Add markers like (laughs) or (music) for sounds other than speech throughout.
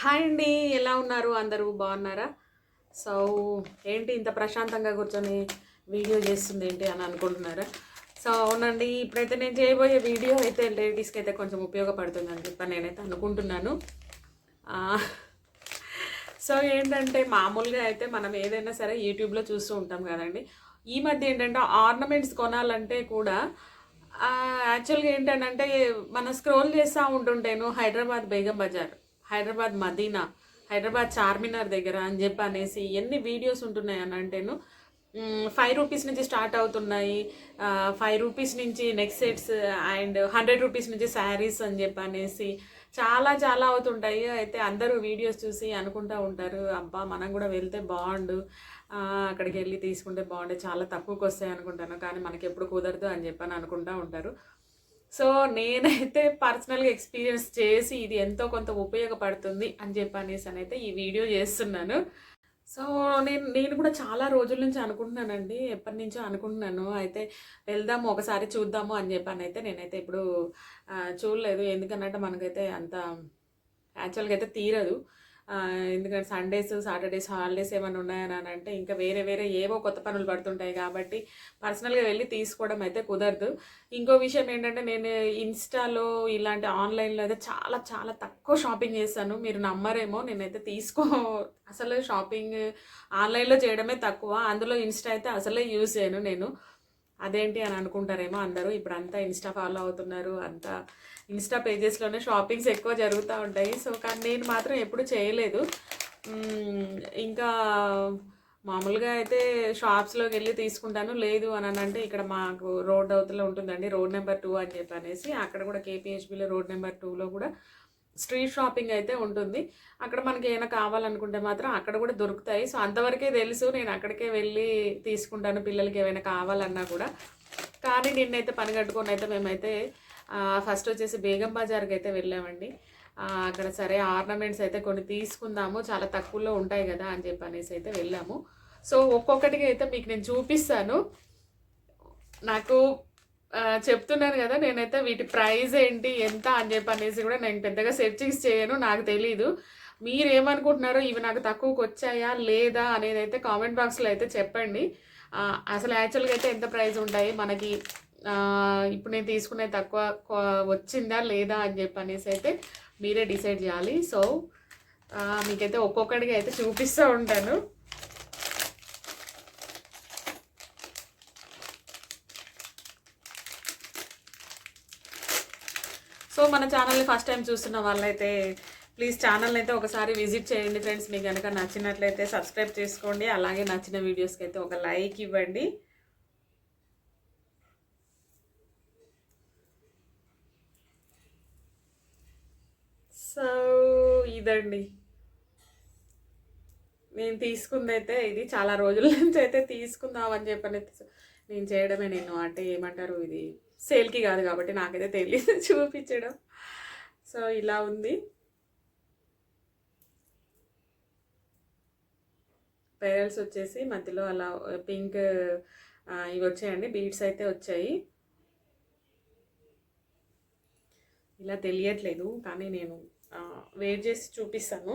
Hi అండి ఎలా ఉన్నారు? అందరూ బాగున్నారా? సో ఏంటి ఇంత ప్రశాంతంగా కూర్చొని వీడియో చేస్తుంది ఏంటి అని అనుకుంటున్నారా? సో అవునండి ఇప్పుడైతే నేను చేయబోయే వీడియో అయితే లేడీస్కి అయితే కొంచెం ఉపయోగపడుతుంది అని చెప్పి నేనైతే అనుకుంటున్నాను. సో ఏంటంటే మామూలుగా అయితే మనం ఏదైనా సరే యూట్యూబ్లో చూస్తూ ఉంటాం కదండి. ఈ మధ్య ఏంటంటే ఆర్నమెంట్స్ కొనాలంటే కూడా యాక్చువల్గా ఏంటంటే మన స్క్రోల్ చేస్తూ ఉంటుంటేను హైదరాబాద్ బేగం బజార్. హైదరాబాద్ మదీనా హైదరాబాద్ చార్మినార్ దగ్గర అని చెప్పి అనేసి ఎన్ని వీడియోస్ ఉంటున్నాయి అని అంటేను ఫైవ్ రూపీస్ నుంచి స్టార్ట్ అవుతున్నాయి. ఫైవ్ రూపీస్ నుంచి next sets and hundred rupees నుంచి శారీస్ అని చెప్పి అనేసి చాలా చాలా అవుతుంటాయి. అయితే అందరూ వీడియోస్ చూసి అనుకుంటూ ఉంటారు అబ్బా మనం కూడా వెళ్తే బాగుండు. అక్కడికి వెళ్ళి తీసుకుంటే బాగుండే చాలా తక్కువకి వస్తాయి అనుకుంటాను. కానీ మనకి ఎప్పుడు కుదరదు అని చెప్పని అనుకుంటా ఉంటారు. సో నేనైతే పర్సనల్గా ఎక్స్పీరియన్స్ చేసి ఇది ఎంతో కొంత ఉపయోగపడుతుంది అని చెప్పనేసి అని అయితే ఈ వీడియో చేస్తున్నాను. సో నేను నేను కూడా చాలా రోజుల నుంచి అనుకుంటున్నానండి. ఎప్పటి నుంచో అనుకుంటున్నాను. అయితే వెళ్దాము ఒకసారి చూద్దాము అని చెప్పని అయితే నేనైతే ఇప్పుడు చూడలేదు. ఎందుకనంటే మనకైతే అంత యాక్చువల్గా అయితే తీరదు. ఎందుకంటే సండేస్ సాటర్డేస్ హాలిడేస్ ఏమైనా ఉన్నాయని అని అంటే ఇంకా వేరే వేరే ఏవో కొత్త పనులు పడుతుంటాయి కాబట్టి పర్సనల్గా వెళ్ళి తీసుకోవడం అయితే కుదరదు. ఇంకో విషయం ఏంటంటే నేను ఇన్స్టాలో ఇలాంటి ఆన్లైన్లో అయితే చాలా చాలా తక్కువ షాపింగ్ చేస్తాను. మీరు నమ్మరేమో నేనైతే తీసుకో అసలు షాపింగ్ ఆన్లైన్లో చేయడమే తక్కువ. అందులో ఇన్స్టా అయితే అసలే యూజ్ చేయను నేను. అదేంటి అని అనుకుంటారేమో అందరూ. ఇప్పుడు అంతా ఇన్స్టా ఫాలో అవుతున్నారు. అంతా ఇన్స్టా పేజెస్లోనే షాపింగ్స్ ఎక్కువ జరుగుతూ ఉంటాయి. సో కానీ నేను మాత్రం ఎప్పుడు చేయలేదు. ఇంకా మామూలుగా అయితే షాప్స్లోకి వెళ్ళి తీసుకుంటాను. లేదు అని అని అంటే ఇక్కడ మాకు రోడ్ అవతల ఉంటుందండి. రోడ్ నెంబర్ టూ అని చెప్పి అనేసి అక్కడ కూడా కేపీహెచ్బిలో రోడ్ నెంబర్ టూలో కూడా స్ట్రీట్ షాపింగ్ అయితే ఉంటుంది. అక్కడ మనకి ఏమైనా కావాలనుకుంటే మాత్రం అక్కడ కూడా దొరుకుతాయి. సో అంతవరకే తెలుసు. నేను అక్కడికే వెళ్ళి తీసుకుంటాను. పిల్లలకి ఏమైనా కావాలన్నా కూడా. కానీ నిన్నైతే పని కట్టుకొని అయితే మేమైతే ఫస్ట్ వచ్చేసి బేగం బజార్కి అయితే వెళ్ళామండి. అక్కడ సరే ఆర్నమెంట్స్ అయితే కొన్ని తీసుకుందాము. చాలా తక్కువలో ఉంటాయి కదా అని చెప్పి అనేసి అయితే వెళ్ళాము. సో ఒక్కొక్కటిగా అయితే మీకు నేను చూపిస్తాను. నాకు చెప్తున్నాను కదా నేనైతే వీటి ప్రైస్ ఏంటి ఎంత అని చెప్పి అనేసి కూడా నేను పెద్దగా సెర్చింగ్స్ చేయను నాకు తెలీదు. మీరేమనుకుంటున్నారో ఇవి నాకు తక్కువకి వచ్చాయా లేదా అనేది అయితే కామెంట్ బాక్స్లో అయితే చెప్పండి. అసలు యాక్చువల్గా అయితే ఎంత ప్రైస్ ఉంటాయి మనకి ఇప్పుడు నేను తీసుకునే తక్కువ వచ్చిందా లేదా అని చెప్పి అనేసి అయితే మీరే డిసైడ్ చేయాలి. సో మీకైతే ఒక్కొక్కడికి అయితే చూపిస్తూ ఉంటాను. సో మన ఛానల్ని ఫస్ట్ టైం చూస్తున్న వాళ్ళైతే ప్లీజ్ ఛానల్ని అయితే ఒకసారి విజిట్ చేయండి ఫ్రెండ్స్ మీకు కనుక నచ్చినట్లయితే సబ్స్క్రైబ్ చేసుకోండి. అలాగే నచ్చిన వీడియోస్కి అయితే ఒక లైక్ ఇవ్వండి. సో ఇదండి. నేను తీసుకుందైతే ఇది చాలా రోజుల నుంచి అయితే తీసుకుందామని చెప్పని నేను చేయడమే నేను అంటే ఏమంటారు ఇది? సేల్కి కాదు కాబట్టి నాకైతే తెలియదు (laughs) చూపించడం. సో ఇలా ఉంది. పేరల్స్ వచ్చేసి మధ్యలో అలా పింక్ ఇవి వచ్చాయండి. బీడ్స్ అయితే వచ్చాయి. ఇలా తెలియట్లేదు కానీ నేను వేర్ చేసి చూపిస్తాను.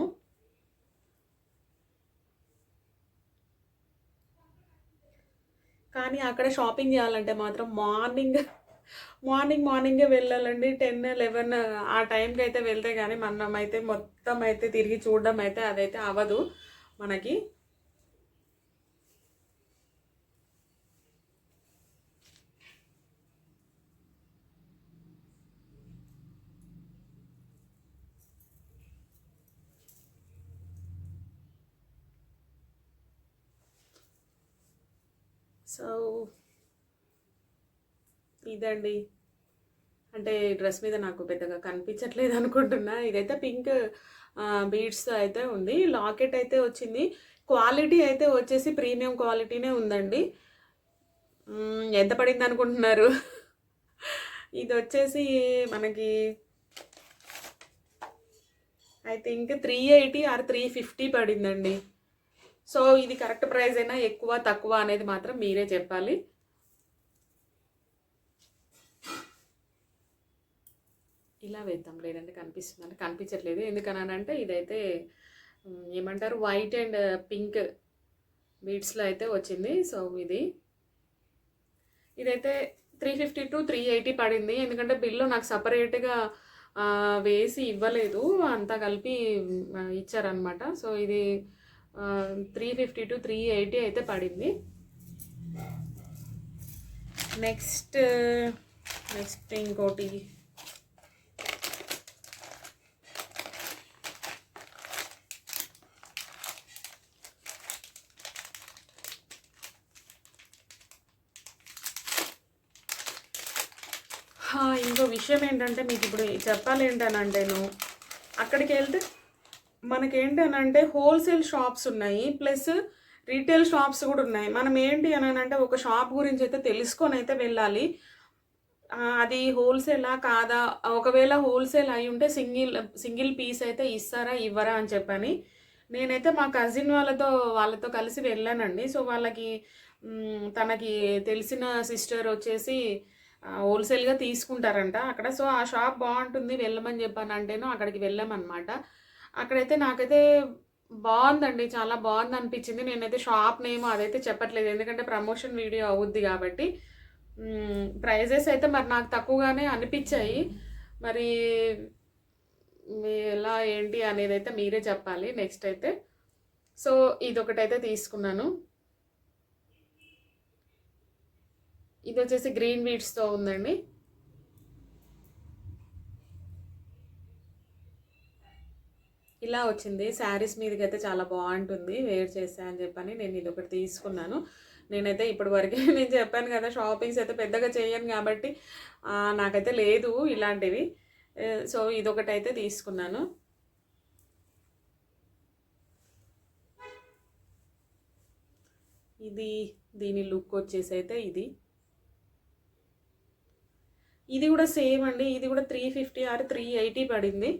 కానీ అక్కడ షాపింగ్ చేయాలంటే మాత్రం మార్నింగ్ మార్నింగ్ మార్నింగే వెళ్ళాలండి. టెన్ లెవెన్ ఆ టైంకి అయితే వెళ్తే కానీ మనం అయితే మొత్తం అయితే తిరిగి చూడడం అయితే అదైతే అవ్వదు మనకి. సో ఇదండి. అంటే డ్రెస్ మీద నాకు పెద్దగా కనిపించట్లేదు అనుకుంటున్నా. ఇదైతే పింక్ బీడ్స్ అయితే ఉంది. లాకెట్ అయితే వచ్చింది. క్వాలిటీ అయితే వచ్చేసి ప్రీమియం క్వాలిటీనే ఉందండి. ఎంత పడింది అనుకుంటున్నారు? ఇది వచ్చేసి మనకి I think three eighty or three fifty పడిందండి. సో ఇది కరెక్ట్ ప్రైస్ అయినా ఎక్కువ తక్కువ అనేది మాత్రం మీరే చెప్పాలి. ఇలా వేద్దాం. లేదంటే కనిపిస్తుంది అంటే కనిపించట్లేదు. ఎందుకనంటే ఇదైతే ఏమంటారు? వైట్ అండ్ పింక్ బీడ్స్లో అయితే వచ్చింది. సో ఇది. ఇదైతే three fifty to three eighty పడింది. ఎందుకంటే బిల్లు నాకు సపరేట్గా వేసి ఇవ్వలేదు. అంతా కలిపి ఇచ్చారనమాట సో ఇది three fifty to three eighty అయితే పడింది. నెక్స్ట్ నెక్స్ట్ ఇంకోటి హా, ఇంకో విషయం ఏంటంటే మీకు ఇప్పుడు చెప్పాలి ఏంటనంటేను అక్కడికి వెళ్తే మనకి అని హోల్సేల్ షాప్స్ ఉన్నాయి ప్లస్ రీటైల్ షాప్స్ కూడా ఉన్నాయి. మనం ఏంటి అని అంటే ఒక షాప్ గురించి అయితే తెలుసుకొని అయితే వెళ్ళాలి అది హోల్సేలా కాదా? ఒకవేళ హోల్సేల్ అయి ఉంటే సింగిల్ సింగిల్ పీస్ అయితే ఇస్తారా ఇవ్వరా అని చెప్పని. నేనైతే మా కజిన్ వాళ్ళతో వాళ్ళతో కలిసి వెళ్ళానండి. సో వాళ్ళకి తనకి తెలిసిన సిస్టర్ వచ్చేసి హోల్సేల్గా తీసుకుంటారంట. అక్కడ సో ఆ షాప్ బాగుంటుంది వెళ్ళమని చెప్పాను అంటేనో అక్కడికి వెళ్ళామన్నమాట. అక్కడైతే నాకైతే బాగుందండి చాలా బాగుంది అనిపించింది నేనైతే షాప్ నేమ్ అదైతే చెప్పట్లేదు ఎందుకంటే ప్రమోషన్ వీడియో అవుద్ది కాబట్టి. ప్రైజెస్ అయితే మరి నాకు తక్కువగానే అనిపించాయి. మరి ఎలా ఏంటి అనేది అయితే మీరే చెప్పాలి నెక్స్ట్ అయితే. సో ఇదొకటైతే తీసుకున్నాను. ఇది వచ్చేసి గ్రీన్ బీట్స్తో ఉందండి. ఇలా వచ్చింది. శారీస్ మీదకి అయితే చాలా బాగుంటుంది. వేర్ చేసా అని చెప్పని నేను ఇది ఒకటి తీసుకున్నాను. నేనైతే ఇప్పటి వరకే (laughs) నేను చెప్పాను కదా షాపింగ్స్ అయితే పెద్దగా చేయను కాబట్టి నాకైతే లేదు ఇలాంటివి. సో ఇదొకటి అయితే తీసుకున్నాను. ఇది దీని లుక్ వచ్చేసి అయితే ఇది. ఇది కూడా సేమ్ అండి. ఇది కూడా three fifty or three eighty పడింది.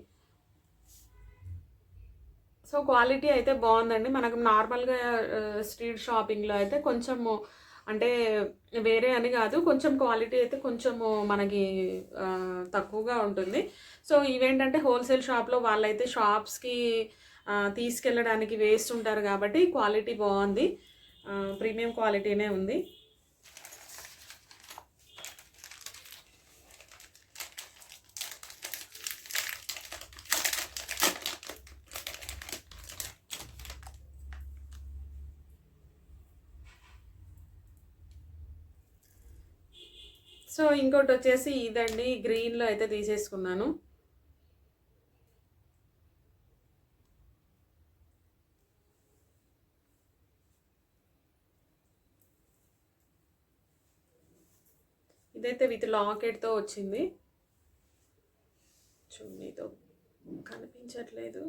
సో క్వాలిటీ అయితే బాగుందండి. మనకు నార్మల్గా స్ట్రీట్ షాపింగ్లో అయితే కొంచెము అంటే వేరే అని కాదు కొంచెం క్వాలిటీ అయితే కొంచెము మనకి తక్కువగా ఉంటుంది. సో ఇవేంటంటే హోల్సేల్ షాప్లో వాళ్ళైతే షాప్స్కి తీసుకెళ్ళడానికి వేస్ట్ ఉంటారు కాబట్టి క్వాలిటీ బాగుంది. ప్రీమియం క్వాలిటీనే ఉంది. ఇంకోటి వచ్చేసి ఇదండి గ్రీన్లో అయితే తీసేసుకున్నాను. ఇదైతే విత్ లాకెట్తో వచ్చింది. చున్నీతో కనిపించట్లేదు.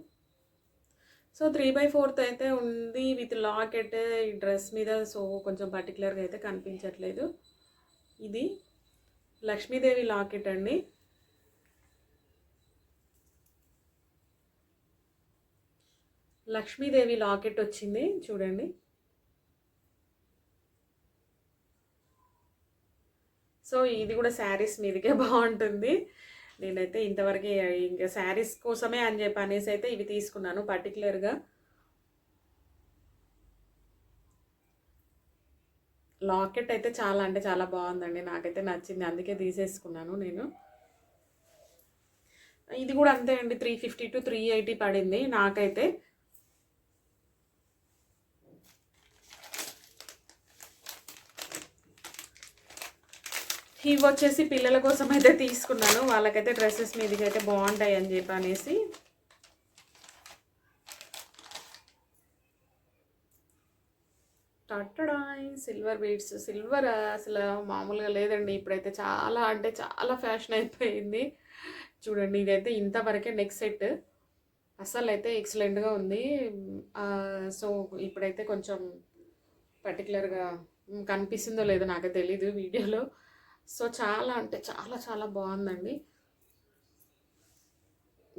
సో త్రీ బై ఫోర్త్ అయితే ఉంది విత్ లాకెట్ ఈ డ్రెస్ మీద సో కొంచెం పర్టికులర్గా అయితే కనిపించట్లేదు. ఇది లక్ష్మీదేవి లాకెట్ అండి. లక్ష్మీదేవి లాకెట్ వచ్చింది చూడండి. సో ఇది కూడా శారీస్ మీదకే బాగుంటుంది. నేనైతే ఇంతవరకు ఇంకా శారీస్ కోసమే అని చెప్పి అనేసి అయితే ఇవి తీసుకున్నాను పర్టికులర్గా లాకెట్ అయితే చాలా అంటే చాలా బాగుందండి. నాకైతే నచ్చింది. అందుకే తీసేసుకున్నాను నేను. ఇది కూడా అంతే అండి. Three fifty to three eighty పడింది నాకైతే. ఇవి వచ్చేసి పిల్లల కోసం అయితే తీసుకున్నాను. వాళ్ళకైతే డ్రెస్సెస్ మీదకి అయితే బాగుంటాయి అని చెప్పి అనేసి. టట్టడాయ్ సిల్వర్ బీడ్స్ సిల్వర్ అసలు మామూలుగా లేదండి. ఇప్పుడైతే చాలా అంటే చాలా ఫ్యాషన్ అయిపోయింది. చూడండి ఇదైతే ఇంతవరకే నెక్స్ట్ సెట్. అసలు అయితే ఎక్సలెంట్గా ఉంది. సో ఇప్పుడైతే కొంచెం పర్టికులర్గా కనిపిస్తుందో లేదో నాకు తెలీదు వీడియోలో. సో చాలా అంటే చాలా చాలా బాగుందండి.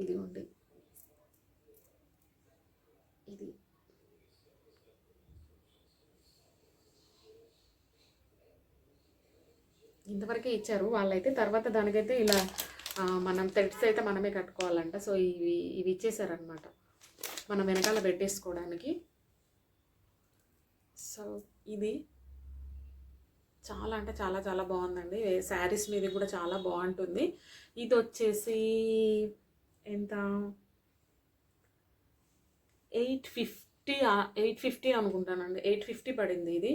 ఇదిగోండి. ఇది ఇంతవరకే ఇచ్చారు. వాళ్ళైతే తర్వాత దానికైతే ఇలా మనం థ్రెడ్స్ అయితే మనమే కట్టుకోవాలంట. సో ఇవి ఇవి ఇచ్చేసారనమాట మనం వెనకాల పెట్టేసుకోవడానికి. సో ఇది చాలా అంటే చాలా చాలా బాగుందండి. శారీస్ మీద కూడా చాలా బాగుంటుంది. ఇది వచ్చేసి ఎంత? ఎయిట్ ఫిఫ్టీ ఎయిట్ ఫిఫ్టీ అనుకుంటానండి. ఎయిట్ ఫిఫ్టీ పడింది ఇది.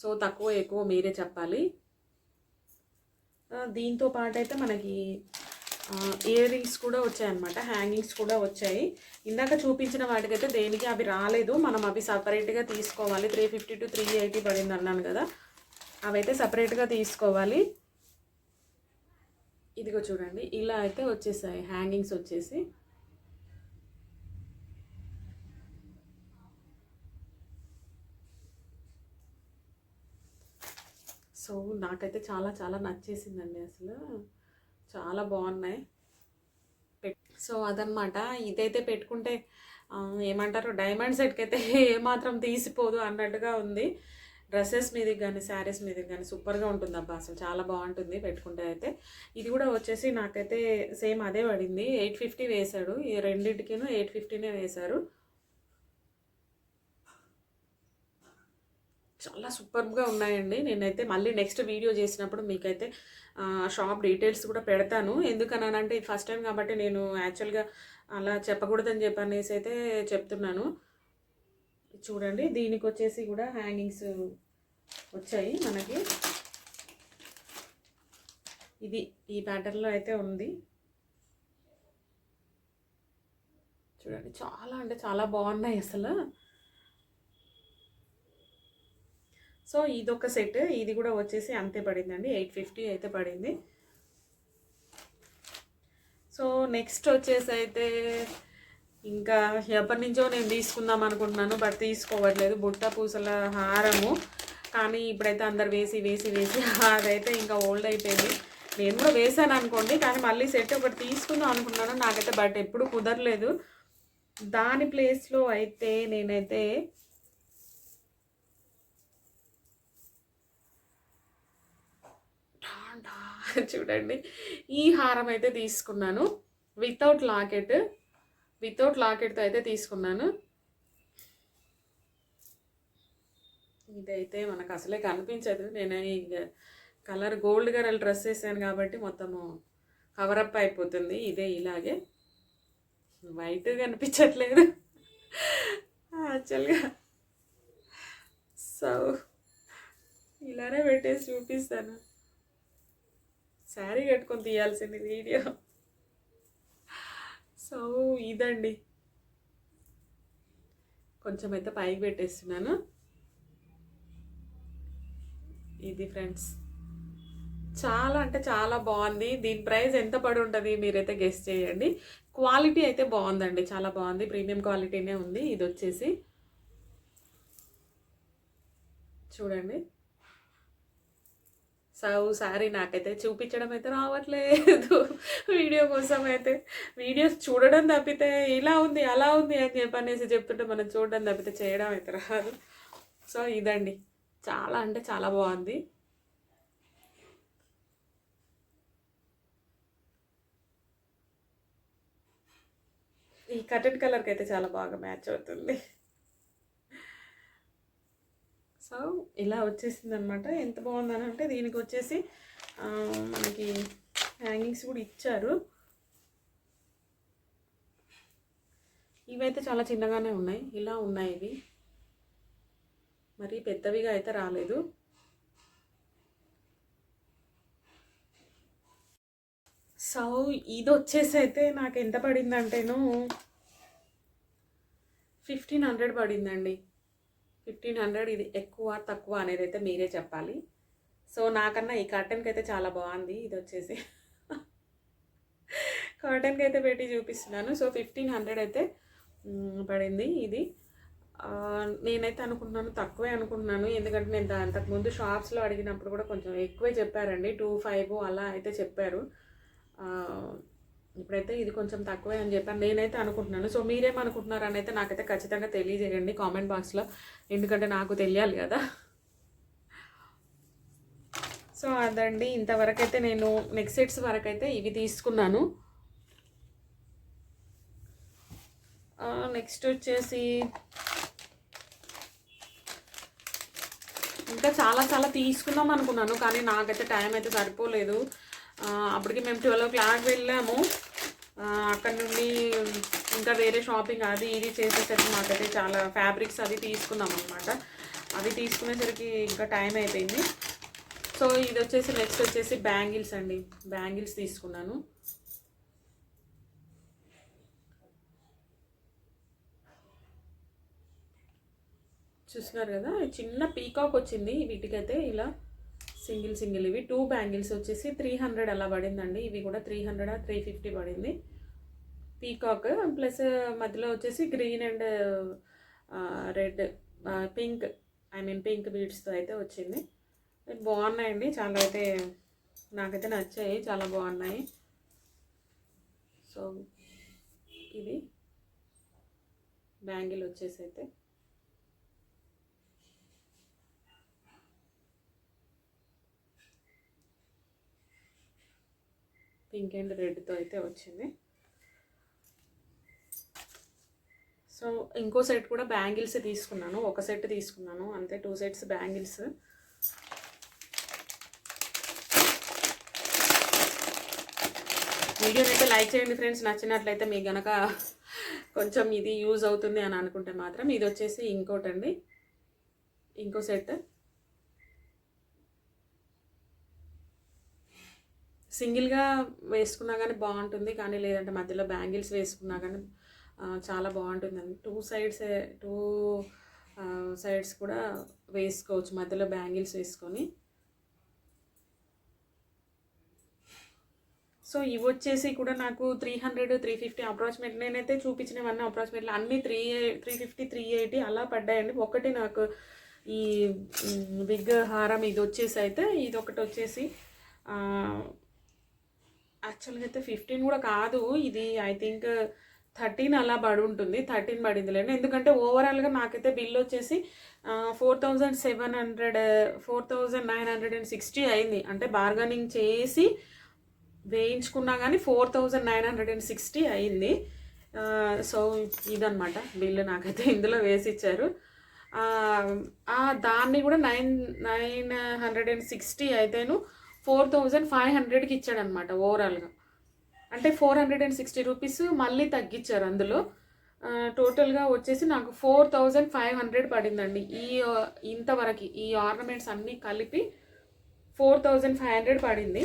సో తక్కువ ఎక్కువ మీరే చెప్పాలి. దీంతో పాటు అయితే మనకి ఇయర్ రింగ్స్ కూడా వచ్చాయన్నమాట హ్యాంగింగ్స్ కూడా వచ్చాయి. ఇందాక చూపించిన వాటికైతే దేనికి అవి రాలేదు మనం అవి సపరేట్గా తీసుకోవాలి. Three fifty to three eighty పడింది అన్నాను కదా అవైతే సపరేట్గా తీసుకోవాలి. ఇదిగో చూడండి ఇలా అయితే వచ్చేసాయి హ్యాంగింగ్స్ వచ్చేసి. సో నాకైతే చాలా చాలా నచ్చేసిందండి అసలు. చాలా బాగున్నాయి. పెట్ సో అదనమాట ఇదైతే పెట్టుకుంటే ఏమంటారు? డైమండ్ సెట్కి అయితే (laughs) ఏమాత్రం తీసిపోదు అన్నట్టుగా ఉంది. డ్రెస్సెస్ మీద కానీ శారీస్ మీద కానీ సూపర్గా ఉంటుంది అబ్బా అసలు. చాలా బాగుంటుంది పెట్టుకుంటే అయితే. ఇది కూడా వచ్చేసి నాకైతే సేమ్ అదే పడింది. ఎయిట్ ఫిఫ్టీ వేశాడు. ఈ రెండింటికిను ఎయిట్ ఫిఫ్టీనే వేశారు. చాలా సూపర్గా ఉన్నాయండి. నేనైతే మళ్ళీ నెక్స్ట్ వీడియో చేసినప్పుడు మీకైతే షాప్ డీటెయిల్స్ కూడా పెడతాను. ఎందుకనంటే ఇది ఫస్ట్ టైం కాబట్టి నేను యాక్చువల్గా అలా చెప్పకూడదని చెప్పనేసి అయితే చెప్తున్నాను. చూడండి దీనికి వచ్చేసి కూడా హ్యాంగింగ్స్ వచ్చాయి మనకి. ఇది ఈ ప్యాటర్న్లో అయితే ఉంది. చూడండి చాలా అంటే చాలా బాగున్నాయి అసలు. సో ఇదొక సెట్ ఇది కూడా వచ్చేసి అంతే పడిందండి ఎయిట్ ఫిఫ్టీ అయితే పడింది. సో నెక్స్ట్ వచ్చేసి అయితే ఇంకా ఎప్పటి నుంచో నేను తీసుకుందాం అనుకుంటున్నాను బట్ తీసుకోవట్లేదు. బుట్ట పూసల హారము. కానీ ఇప్పుడైతే అందరు వేసి వేసి వేసి (laughs) అదైతే ఇంకా ఓల్డ్ అయిపోయింది. నేను కూడా వేసాను అనుకోండి కానీ మళ్ళీ సెట్ ఒకటి తీసుకుందాం అనుకున్నాను. నాకైతే బట్ ఎప్పుడు కుదరలేదు. దాని ప్లేస్లో అయితే నేనైతే చూడండి. ఈ హారం అయితే తీసుకున్నాను. వితౌట్ లాకెట్ వితౌట్ లాకెట్తో అయితే తీసుకున్నాను. ఇదైతే మనకు అసలే కనిపించదు. నేను ఈ కలర్ గోల్డ్ కలర్ డ్రెస్ వేసాను కాబట్టి మొత్తము కవరప్ అయిపోతుంది. ఇదే ఇలాగే. వైట్ కనిపించట్లేదు. యాక్చువల్గా సో ఇలానే పెట్టేసి చూపిస్తాను. శారీ కట్టుకొని తీయాల్సింది వీడియో. సో ఇదండి. కొంచెం అయితే పైకి పెట్టేస్తున్నాను. ఇది ఫ్రెండ్స్. చాలా అంటే చాలా బాగుంది. దీని ప్రైస్ ఎంత పడి ఉంటుంది మీరైతే గెస్ట్ చేయండి. క్వాలిటీ అయితే బాగుందండి. చాలా బాగుంది. ప్రీమియం క్వాలిటీనే ఉంది. ఇది వచ్చేసి చూడండి. సో సారీ నాకైతే చూపించడం అయితే రావట్లేదు. వీడియో కోసం అయితే. వీడియోస్ చూడడం తప్పితే ఇలా ఉంది అలా ఉంది అని చెప్పనేసి చెప్తుంటే మనం చూడడం తప్పితే చేయడం అయితే రాదు. సో ఇదండి. చాలా అంటే చాలా బాగుంది. ఈ కటెన్ కలర్కి అయితే చాలా బాగా మ్యాచ్ అవుతుంది. సో ఇలా వచ్చేసింది అనమాట ఎంత బాగుందని అంటే దీనికి వచ్చేసి మనకి హ్యాంగింగ్స్ కూడా ఇచ్చారు. ఇవైతే చాలా చిన్నగానే ఉన్నాయి. ఇలా ఉన్నాయి ఇవి. మరి పెద్దవిగా అయితే రాలేదు. సో ఇది వచ్చేసి అయితే నాకు ఎంత పడిందంటేను ఫిఫ్టీన్ హండ్రెడ్ పడిందండి. ఫిఫ్టీన్ హండ్రెడ్ ఇది ఎక్కువ తక్కువ అనేది అయితే మీరే చెప్పాలి. సో నాకన్నా ఈ కర్టెన్కి అయితే చాలా బాగుంది. ఇది వచ్చేసి (laughs) కాటన్కి అయితే పెట్టి చూపిస్తున్నాను. సో ఫిఫ్టీన్ హండ్రెడ్ అయితే పడింది ఇది. నేనైతే అనుకుంటున్నాను తక్కువే అనుకుంటున్నాను. ఎందుకంటే నేను అంతకు అంతకుముందు షాప్స్లో అడిగినప్పుడు కూడా కొంచెం ఎక్కువే చెప్పారండి. టూ ఫైవ్ అలా అయితే చెప్పారు. ఇప్పుడైతే ఇది కొంచెం తక్కువే అని చెప్పాను. నేనైతే అనుకుంటున్నాను. సో మీరేమనుకుంటున్నారు అని అయితే నాకైతే ఖచ్చితంగా తెలియజేయండి కామెంట్ బాక్స్లో. ఎందుకంటే నాకు తెలియాలి కదా. సో అదండి. ఇంతవరకైతే నేను నెక్ సెట్స్ వరకు అయితే ఇవి తీసుకున్నాను. నెక్స్ట్ వచ్చేసి ఇంకా చాలా చాలా తీసుకుందాం అనుకున్నాను. కానీ నాకైతే టైం అయితే సరిపోలేదు. అప్పటికి మేము ట్వెల్వ్ ఓ క్లాక్ వెళ్ళాము. అక్కడ నుండి ఇంకా వేరే షాపింగ్ అది ఇది చేసేసరికి మాకైతే చాలా ఫ్యాబ్రిక్స్ అవి తీసుకున్నాం అనమాట అవి తీసుకునేసరికి ఇంకా టైం అయిపోయింది. సో ఇది వచ్చేసి నెక్స్ట్ వచ్చేసి బ్యాంగిల్స్ అండి. బ్యాంగిల్స్ తీసుకున్నాను. చూస్తున్నారు కదా చిన్న పీకాక్ వచ్చింది వీటికైతే ఇలా. సింగిల్ సింగిల్ ఇవి. టూ బ్యాంగిల్స్ వచ్చేసి త్రీ హండ్రెడ్ అలా పడిందండి. ఇవి కూడా త్రీ హండ్రెడ్ త్రీ ఫిఫ్టీ పడింది. పీకాక్ ప్లస్ మధ్యలో వచ్చేసి green and red pink I mean pink బీడ్స్తో అయితే వచ్చింది. బాగున్నాయండి. చాలా అయితే నాకైతే నచ్చాయి. చాలా బాగున్నాయి. సో ఇది. బ్యాంగిల్ వచ్చేసి అయితే. పింక్ అండ్ రెడ్తో అయితే వచ్చింది. సో ఇంకో సెట్ కూడా బ్యాంగిల్స్ తీసుకున్నాను. ఒక సెట్ తీసుకున్నాను. అంతే టూ సెట్స్ బ్యాంగిల్స్. వీడియోని అయితే లైక్ చేయండి ఫ్రెండ్స్. నచ్చినట్లయితే మీకు గనక కొంచెం ఇది యూజ్ అవుతుంది అని అనుకుంటే మాత్రం ఇది వచ్చేసి ఇంకోటండి. ఇంకో సెట్. సింగిల్గా వేసుకున్నా కానీ బాగుంటుంది. కానీ లేదంటే మధ్యలో బ్యాంగిల్స్ వేసుకున్నా కానీ చాలా బాగుంటుందండి టూ సైడ్స్ టూ సైడ్స్ కూడా వేసుకోవచ్చు. మధ్యలో బ్యాంగిల్స్ వేసుకొని. సో ఇవి వచ్చేసి కూడా నాకు three hundred three fifty approximate నేనైతే చూపించినవన్నీ అప్రాక్సిమేట్లీ అన్ని three three fifty three eighty అలా పడ్డాయండి. ఒకటి నాకు ఈ బిగ్ హారం ఇది వచ్చేసి అయితే ఇది ఒకటి వచ్చేసి యాక్చువల్గా అయితే ఫిఫ్టీన్ కూడా కాదు. ఇది ఐ థింక్ థర్టీన్ అలా పడి ఉంటుంది. థర్టీన్ పడింది లేండి. ఎందుకంటే ఓవరాల్గా నాకైతే బిల్ వచ్చేసి four thousand seven hundred four thousand nine hundred and sixty అయింది. అంటే బార్గనింగ్ చేసి వేయించుకున్నా కానీ four thousand nine hundred and sixty అయింది. సో ఇదనమాట బిల్లు నాకైతే ఇందులో వేసి ఇచ్చారు దాన్ని కూడా nine nine hundred and sixty అయితేను ఫోర్ థౌజండ్ ఫైవ్ హండ్రెడ్కి ఇచ్చాడనమాట ఓవరాల్గా అంటే four hundred and sixty rupees మళ్ళీ తగ్గించారు అందులో. టోటల్గా వచ్చేసి నాకు ఫోర్ థౌజండ్ ఫైవ్ హండ్రెడ్ పడిందండి. ఈ ఇంతవరకు ఈ ఆర్నమెంట్స్ అన్నీ కలిపి ఫోర్ థౌజండ్ ఫైవ్ హండ్రెడ్ పడింది.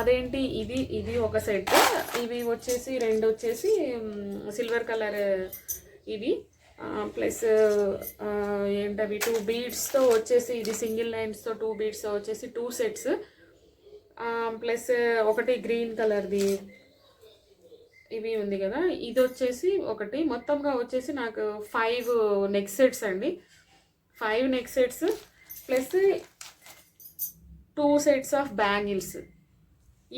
అదేంటి? ఇది ఇది ఒక సెట్. ఇవి వచ్చేసి రెండు వచ్చేసి సిల్వర్ కలర్ ఇవి. ప్లస్ ఏంటవి? టూ బీడ్స్తో వచ్చేసి ఇది సింగిల్ లైన్స్తో టూ బీడ్స్తో వచ్చేసి టూ సెట్స్. ప్లస్ ఒకటి గ్రీన్ కలర్ది ఇవి ఉంది కదా. ఇది వచ్చేసి ఒకటి. మొత్తంగా వచ్చేసి నాకు ఫైవ్ నెక్ సెట్స్ అండి. Five neck sets plus two sets of bangles.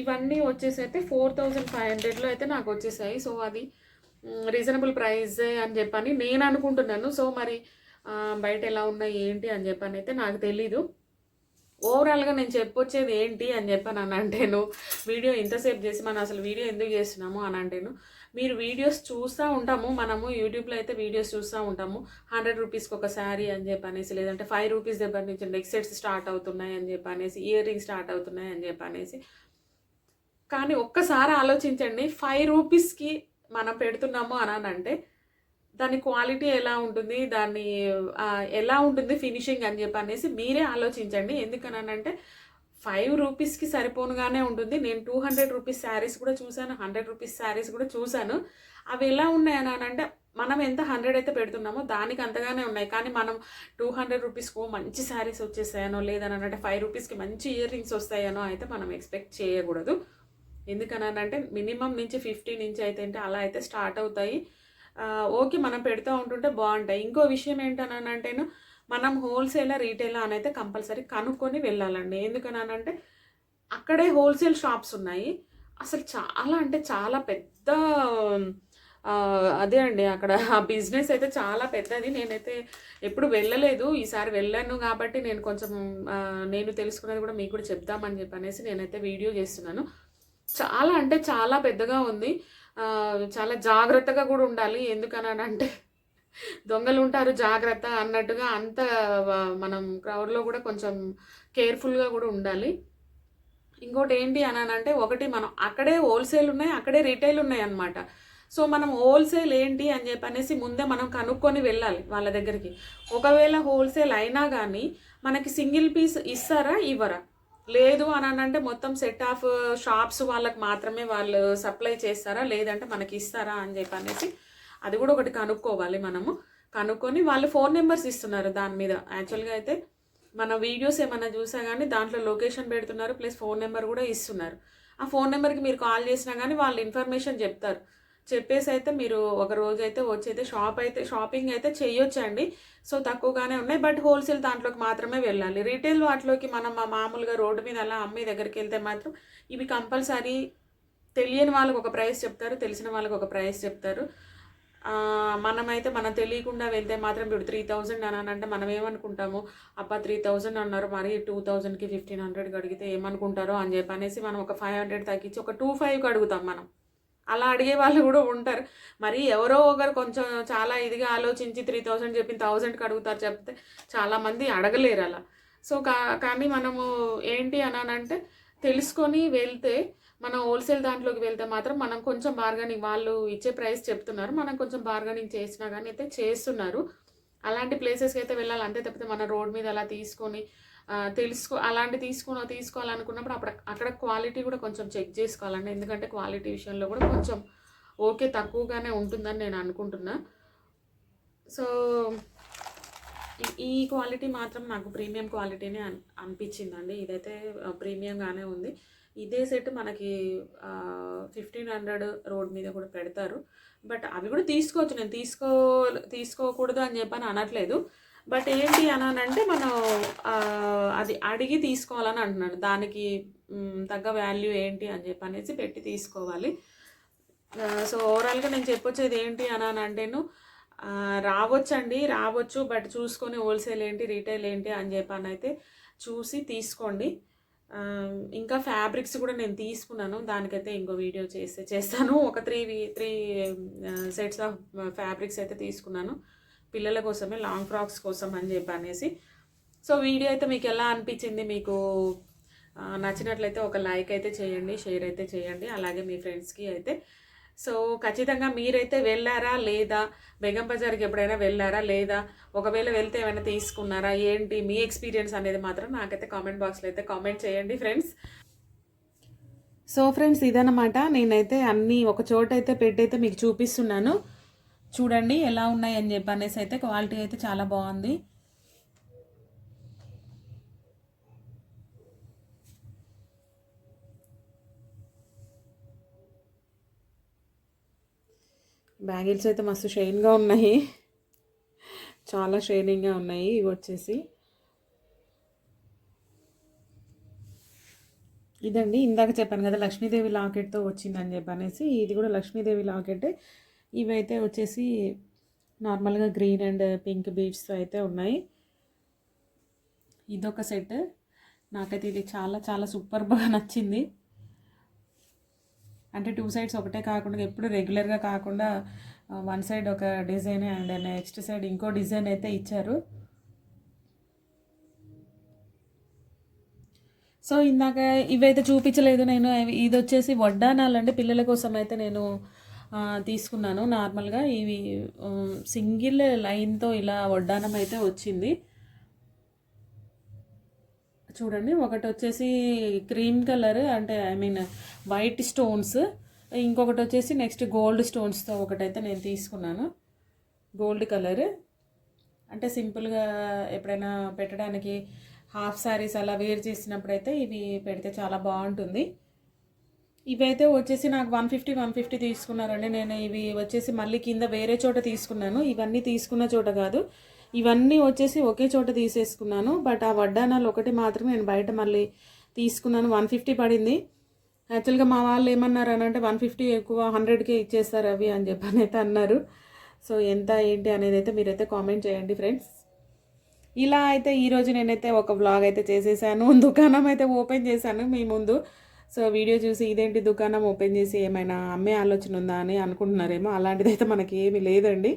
ఇవన్నీ వచ్చేసి అయితే ఫోర్ థౌజండ్ ఫైవ్ హండ్రెడ్లో అయితే నాకు వచ్చేసాయి. సో అది రీజనబుల్ ప్రైస్ అని చెప్పని నేను అనుకుంటున్నాను. సో మరి బయట ఎలా ఉన్నాయి ఏంటి అని చెప్పని అయితే నాకు తెలీదు. ఓవరాల్గా నేను చెప్పొచ్చేది ఏంటి అని చెప్పాను అని అంటేను వీడియో ఇంతసేపు చేసి మనం అసలు వీడియో ఎందుకు చేస్తున్నాము అని అంటేను మీరు వీడియోస్ చూస్తూ ఉంటాము మనము యూట్యూబ్లో అయితే వీడియోస్ చూస్తూ ఉంటాము హండ్రెడ్ రూపీస్కి ఒక శారీ అని చెప్పి అనేసి లేదంటే ఫైవ్ రూపీస్ దగ్గర నుంచి నెక్ సెట్స్ స్టార్ట్ అవుతున్నాయి అని చెప్పి అనేసి ఇయర్ రింగ్స్ స్టార్ట్ అవుతున్నాయి అని చెప్పి అనేసి కానీ ఒక్కసారి ఆలోచించండి ఫైవ్ రూపీస్కి మనం పెడుతున్నాము అని అంటే దాని క్వాలిటీ ఎలా ఉంటుంది దాన్ని ఎలా ఉంటుంది ఫినిషింగ్ అని చెప్పి అనేసి మీరే ఆలోచించండి. ఎందుకనంటే ఫైవ్ రూపీస్కి సరిపోనుగానే ఉంటుంది. నేను టూ హండ్రెడ్ రూపీస్ శారీస్ కూడా చూశాను హండ్రెడ్ రూపీస్ శారీస్ కూడా చూశాను. అవి ఎలా ఉన్నాయని అని అంటే మనం ఎంత హండ్రెడ్ అయితే పెడుతున్నామో దానికి అంతగానే ఉన్నాయి. కానీ మనం టూ హండ్రెడ్ రూపీస్కు మంచి శారీస్ వచ్చేసాయనో లేదని అంటే ఫైవ్ రూపీస్కి మంచి ఇయర్ రింగ్స్ వస్తాయనో అయితే మనం ఎక్స్పెక్ట్ చేయకూడదు. ఎందుకనంటే మినిమం నుంచి ఫిఫ్టీ నుంచి అయితే అంటే అలా అయితే స్టార్ట్ అవుతాయి. ఓకే మనం పెడుతూ ఉంటుంటే బాగుంటాయి. ఇంకో విషయం ఏంటనంటేను మనం హోల్సేలర్ రీటైలర్ అని అయితే కంపల్సరీ కనుక్కొని వెళ్ళాలండి. ఎందుకనంటే అక్కడే హోల్సేల్ షాప్స్ ఉన్నాయి. అసలు చాలా అంటే చాలా పెద్ద అదే అండి అక్కడ ఆ బిజినెస్ అయితే చాలా పెద్దది. నేనైతే ఎప్పుడు వెళ్ళలేదు. ఈసారి వెళ్ళాను కాబట్టి నేను కొంచెం నేను తెలుసుకున్నది కూడా మీకు కూడా చెప్దామని చెప్పి అనేసి నేనైతే వీడియో చేస్తున్నాను. చాలా అంటే చాలా పెద్దగా ఉంది. చాలా జాగ్రత్తగా కూడా ఉండాలి. ఎందుకనంటే దొంగలు ఉంటారు జాగ్రత్త అన్నట్టుగా అంత మనం క్రౌడ్లో కూడా కొంచెం కేర్ఫుల్గా కూడా ఉండాలి. ఇంకోటి ఏంటి అని అంటే ఒకటి మనం అక్కడే హోల్సేల్ ఉన్నాయి అక్కడే రిటైల్ ఉన్నాయి అన్నమాట. సో మనం హోల్సేల్ ఏంటి అని చెప్పి అనేసి ముందే మనం కనుక్కొని వెళ్ళాలి వాళ్ళ దగ్గరికి. ఒకవేళ హోల్సేల్ అయినా కానీ మనకి సింగిల్ పీస్ ఇస్తారా ఇవ్వరా? లేదు అని అంటే మొత్తం సెట్ ఆఫ్ షాప్స్ వాళ్ళకి మాత్రమే వాళ్ళు సప్లై చేస్తారా? లేదంటే మనకి ఇస్తారా అని చెప్పి అనేసి అది కూడా ఒకటి కనుక్కోవాలి మనము. కనుక్కొని వాళ్ళు ఫోన్ నెంబర్స్ ఇస్తున్నారు దాని మీద. యాక్చువల్గా అయితే మన వీడియోస్ ఏమైనా చూసా కానీ దాంట్లో లొకేషన్ పెడుతున్నారు ప్లస్ ఫోన్ నెంబర్ కూడా ఇస్తున్నారు. ఆ ఫోన్ నెంబర్కి మీరు కాల్ చేసినా కానీ వాళ్ళు ఇన్ఫర్మేషన్ చెప్తారు. చెప్పేసి అయితే మీరు ఒక రోజు అయితే వచ్చి అయితే షాప్ అయితే షాపింగ్ అయితే చేయొచ్చండి సో తక్కువగానే ఉన్నాయి. బట్ హోల్సేల్ దాంట్లోకి మాత్రమే వెళ్ళాలి. రీటైల్ వాటిలోకి మనం మామూలుగా రోడ్డు మీద అలా అమ్మే దగ్గరికి వెళ్తే మాత్రం ఇవి కంపల్సరీ తెలియని వాళ్ళకి ఒక ప్రైస్ చెప్తారు తెలిసిన వాళ్ళకి ఒక ప్రైస్ చెప్తారు. మనమైతే మనం తెలియకుండా వెళ్తే మాత్రం ఇప్పుడు త్రీ థౌజండ్ అని అంటే మనం ఏమనుకుంటాము? అప్ప త్రీ థౌజండ్ అన్నారు మరి టూ థౌజండ్కి ఫిఫ్టీన్ హండ్రెడ్కి అడిగితే ఏమనుకుంటారో అని చెప్పి అనేసి మనం ఒక ఫైవ్ హండ్రెడ్ తగ్గించి ఒక టూ ఫైవ్కి అడుగుతాం మనం. అలా అడిగే వాళ్ళు కూడా ఉంటారు. మరి ఎవరో ఒకరు కొంచెం చాలా ఇదిగా ఆలోచించి త్రీ థౌజండ్ చెప్పి థౌజండ్కి అడుగుతారు చెప్తే చాలామంది అడగలేరు అలా. సో కా కానీ మనము ఏంటి అని అంటే తెలుసుకొని వెళ్తే మనం హోల్సేల్ దాంట్లోకి వెళ్తే మాత్రం మనం కొంచెం బార్గెనింగ్ వాళ్ళు ఇచ్చే ప్రైస్ చెప్తున్నారు. మనం కొంచెం బార్గెనింగ్ చేసినా కానీ అయితే చేస్తున్నారు. అలాంటి ప్లేసెస్కి అయితే వెళ్ళాలి. అంతే తప్పితే మన రోడ్ మీద అలా తీసుకొని తెలుసుకో అలాంటి తీసుకున్న తీసుకోవాలనుకున్నప్పుడు అప్పుడు అక్కడ క్వాలిటీ కూడా కొంచెం చెక్ చేసుకోవాలండి. ఎందుకంటే క్వాలిటీ విషయంలో కూడా కొంచెం ఓకే తక్కువగానే ఉంటుందని నేను అనుకుంటున్నా. సో ఈ- ఈ క్వాలిటీ మాత్రం నాకు ప్రీమియం క్వాలిటీనే అన్ అనిపించిందండి. ఇదైతే ప్రీమియంగానే ఉంది. ఇదే సెట్ మనకి ఫిఫ్టీన్ హండ్రెడ్ రోడ్ మీద కూడా పెడతారు. బట్ అవి కూడా తీసుకోవచ్చు. నేను తీసుకో తీసుకోకూడదు అని చెప్పని అనట్లేదు. బట్ ఏంటి అనంటే మనం అది అడిగి తీసుకోవాలని అంటున్నాను దానికి తగ్గ వాల్యూ ఏంటి అని చెప్పి అనేసి పెట్టి తీసుకోవాలి. సో ఓవరాల్గా నేను చెప్పొచ్చేది ఏంటి అనంటేను రావచ్చండి రావచ్చు బట్ చూసుకొని హోల్సేల్ ఏంటి రీటైల్ ఏంటి అని చెప్పని అయితే చూసి తీసుకోండి. ఇంకా ఫ్యాబ్రిక్స్ కూడా నేను తీసుకున్నాను. దానికైతే ఇంకో వీడియో చేస్తే చేస్తాను. ఒక three three sets of fabrics అయితే తీసుకున్నాను. పిల్లల కోసమే లాంగ్ ఫ్రాక్స్ కోసం అని చెప్పి అనేసి. సో వీడియో అయితే మీకు ఎలా అనిపించింది మీకు? నచ్చినట్లయితే ఒక లైక్ అయితే చేయండి షేర్ అయితే చేయండి. అలాగే మీ ఫ్రెండ్స్కి అయితే. సో ఖచ్చితంగా మీరైతే వెళ్ళారా లేదా? బెగం బజార్కి ఎప్పుడైనా వెళ్ళారా లేదా? ఒకవేళ వెళ్తే ఏమైనా తీసుకున్నారా? ఏంటి? మీ ఎక్స్పీరియన్స్ అనేది మాత్రం నాకైతే కామెంట్ బాక్స్లో అయితే కామెంట్ చేయండి ఫ్రెండ్స్. సో ఫ్రెండ్స్ ఇదన్నమాట. నేనైతే అన్నీ ఒక చోట అయితే పెట్టయితే మీకు చూపిస్తున్నాను. చూడండి ఎలా ఉన్నాయి అని చెప్పి అనేసి అయితే క్వాలిటీ అయితే చాలా బాగుంది. బ్యాంగిల్స్ అయితే మస్తు షైన్గా ఉన్నాయి. చాలా షైనింగ్గా ఉన్నాయి ఇవి వచ్చేసి. ఇదండి ఇందాక చెప్పాను కదా లక్ష్మీదేవి లాకెట్తో వచ్చిందని చెప్పి అనేసి ఇది కూడా లక్ష్మీదేవి లాకెట్. ఇవైతే వచ్చేసి నార్మల్గా గ్రీన్ అండ్ పింక్ బీడ్స్తో అయితే ఉన్నాయి. ఇదొక సెట్. నాకైతే ఇది చాలా చాలా సూపర్ బాగా నచ్చింది. అంటే టూ సైడ్స్ ఒకటే కాకుండా ఎప్పుడు రెగ్యులర్గా కాకుండా వన్ సైడ్ ఒక డిజైన్ అండ్ నెక్స్ట్ సైడ్ ఇంకో డిజైన్ అయితే ఇచ్చారు. సో ఇందాక ఇవైతే చూపించలేదు నేను. ఇది వచ్చేసి వడ్డానాలు అంటే పిల్లల కోసం అయితే నేను తీసుకున్నాను. నార్మల్గా ఇవి సింగిల్ లైన్తో ఇలా వడ్డానం అయితే వచ్చింది. చూడండి ఒకటి వచ్చేసి క్రీమ్ కలర్ అంటే ఐ మీన్ వైట్ స్టోన్స్. ఇంకొకటి వచ్చేసి నెక్స్ట్ గోల్డ్ స్టోన్స్తో ఒకటైతే నేను తీసుకున్నాను. Gold colour. అంటే సింపుల్గా ఎప్పుడైనా పెట్టడానికి హాఫ్ శారీస్ అలా వేర్ చేసినప్పుడైతే ఇవి పెడితే చాలా బాగుంటుంది. ఇవైతే వచ్చేసి నాకు వన్ ఫిఫ్టీ వన్ ఫిఫ్టీ తీసుకున్నారండి. నేను ఇవి వచ్చేసి మళ్ళీ కింద వేరే చోట తీసుకున్నాను. ఇవన్నీ తీసుకున్న చోట కాదు. ఇవన్నీ వచ్చేసి ఒకే చోట తీసేసుకున్నాను. బట్ ఆ వడ్డానాలు ఒకటి మాత్రమే నేను బయట మళ్ళీ తీసుకున్నాను. వన్ ఫిఫ్టీ పడింది. యాక్చువల్గా మా వాళ్ళు ఏమన్నారు అని అంటే వన్ ఫిఫ్టీ ఎక్కువ హండ్రెడ్కే ఇచ్చేస్తారు అవి అని చెప్పని అయితే అన్నారు. సో ఎంత ఏంటి అనేది అయితే మీరైతే కామెంట్ చేయండి ఫ్రెండ్స్. ఇలా అయితే ఈరోజు నేనైతే ఒక వ్లాగ్ అయితే చేసేసాను. (laughs) దుకాణం అయితే ఓపెన్ చేశాను మీ ముందు. సో వీడియో చూసి ఇదేంటి దుకాణం ఓపెన్ చేసి ఏమైనా అమ్మే ఆలోచన ఉందా అని అనుకుంటున్నారేమో. అలాంటిది అయితే మనకి ఏమీ లేదండి.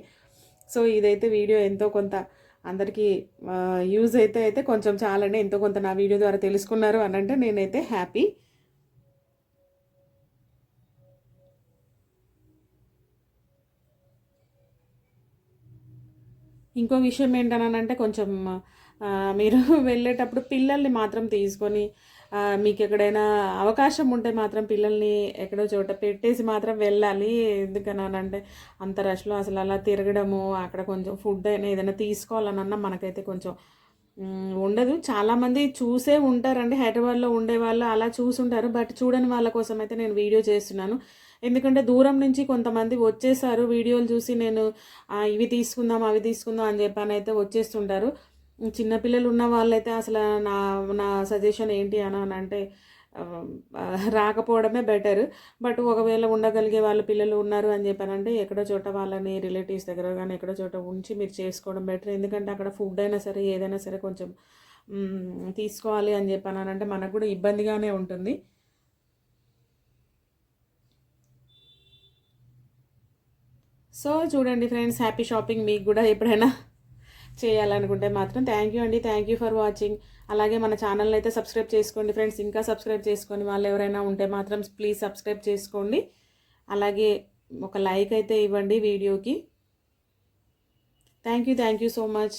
సో ఇదైతే వీడియో ఎంతో కొంత అందరికీ యూజ్ అయితే అయితే కొంచెం చాలండి. ఎంతో కొంత నా వీడియో ద్వారా తెలుసుకున్నారు అని అంటే నేనైతే హ్యాపీ. ఇంకో విషయం ఏంటనంటే కొంచెం మీరు (laughs) వెళ్ళేటప్పుడు పిల్లల్ని మాత్రం తీసుకొని మీకు ఎక్కడైనా అవకాశం ఉంటే మాత్రం పిల్లల్ని ఎక్కడో చోట పెట్టేసి మాత్రం వెళ్ళాలి. ఎందుకనంటే అంత రష్లో అసలు అలా తిరగడము అక్కడ కొంచెం ఫుడ్ అయినా ఏదైనా తీసుకోవాలనన్నా మనకైతే కొంచెం ఉండదు. చాలామంది చూసే ఉంటారండి. హైదరాబాద్లో ఉండే వాళ్ళు అలా చూసుంటారు. బట్ చూడని వాళ్ళ కోసం అయితే నేను వీడియో చేస్తున్నాను. ఎందుకంటే దూరం నుంచి కొంతమంది వచ్చేసారు. వీడియోలు చూసి నేను ఇవి తీసుకుందాం అవి తీసుకుందాం అని చెప్పని అయితే వచ్చేస్తుంటారు. చిన్నపిల్లలు ఉన్న వాళ్ళైతే అసలు నా నా సజెషన్ ఏంటి అని అని అంటే రాకపోవడమే బెటర్ బట్ ఒకవేళ ఉండగలిగే వాళ్ళ పిల్లలు ఉన్నారు అని చెప్పానంటే ఎక్కడో చోట వాళ్ళని రిలేటివ్స్ దగ్గర కానీ ఎక్కడో చోట ఉంచి మీరు చేసుకోవడం బెటర్ ఎందుకంటే అక్కడ ఫుడ్ అయినా సరే ఏదైనా సరే కొంచెం తీసుకోవాలి అని చెప్పానంటే మనకు కూడా ఇబ్బందిగానే ఉంటుంది. సో చూడండి ఫ్రెండ్స్ హ్యాపీ షాపింగ్ మీకు కూడా ఎప్పుడైనా. చేయాలనుకుంటే మాత్రం థ్యాంక్ యూ అండి. థ్యాంక్ యూ ఫర్ వాచింగ్ అలాగే మన ఛానల్ అయితే సబ్స్క్రైబ్ చేసుకోండి ఫ్రెండ్స్ ఇంకా సబ్స్క్రైబ్ చేసుకోండి వాళ్ళు ఎవరైనా ఉంటే మాత్రం ప్లీజ్ సబ్స్క్రైబ్ చేసుకోండి. అలాగే ఒక లైక్ అయితే ఇవ్వండి వీడియోకి. Thank you thank you so much